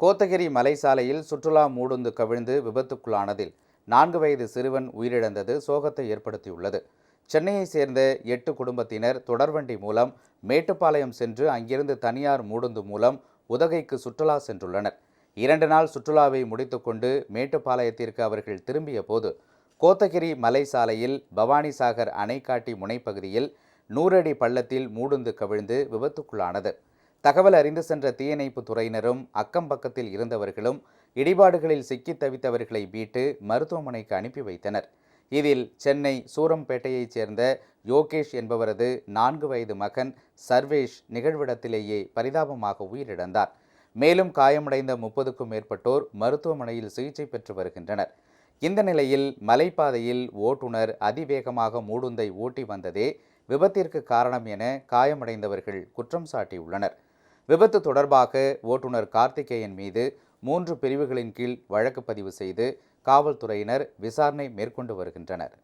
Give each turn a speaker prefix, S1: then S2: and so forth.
S1: கோத்தகிரி மலை சாலையில் சுற்றுலா மூடுந்து கவிழ்ந்து விபத்துக்குள்ளானதில் நான்கு வயது சிறுவன் உயிரிழந்தது சோகத்தை ஏற்படுத்தியுள்ளது. சென்னையைச் சேர்ந்த எட்டு குடும்பத்தினர் தொடர்வண்டி மூலம் மேட்டுப்பாளையம் சென்று அங்கிருந்து தனியார் மூடுந்து மூலம் உதகைக்கு சுற்றுலா சென்றுள்ளனர். இரண்டு நாள் சுற்றுலாவை முடித்துக்கொண்டு மேட்டுப்பாளையத்திற்கு அவர்கள் திரும்பிய போது கோத்தகிரி மலை சாலையில் பவானிசாகர் அணைக்காட்டி முனைப்பகுதியில் நூறடி பள்ளத்தில் மூடுந்து கவிழ்ந்து விபத்துக்குள்ளானது. தகவல் அறிந்து சென்ற தீயணைப்பு துறையினரும் அக்கம் பக்கத்தில் இருந்தவர்களும் இடிபாடுகளில் சிக்கித் தவித்தவர்களை மீட்டு மருத்துவமனைக்கு அனுப்பி வைத்தனர். இதில் சென்னை சூரம்பேட்டையைச் சேர்ந்த யோகேஷ் என்பவரது நான்கு வயது மகன் சர்வேஷ் நிகழ்விடத்திலேயே பரிதாபமாக உயிரிழந்தார். மேலும் காயமடைந்த முப்பதுக்கும் மேற்பட்டோர் மருத்துவமனையில் சிகிச்சை பெற்று வருகின்றனர். இந்த நிலையில் மலைப்பாதையில் ஓட்டுநர் அதிவேகமாக மூடுந்தை ஓட்டி வந்ததே விபத்திற்கு காரணம் என காயமடைந்தவர்கள் குற்றம் சாட்டியுள்ளனர். விபத்து தொடர்பாக ஓட்டுநர் கார்த்திகேயன் மீது மூன்று பிரிவுகளின் கீழ் வழக்கு பதிவு செய்து காவல்துறையினர் விசாரணை மேற்கொண்டு வருகின்றனர்.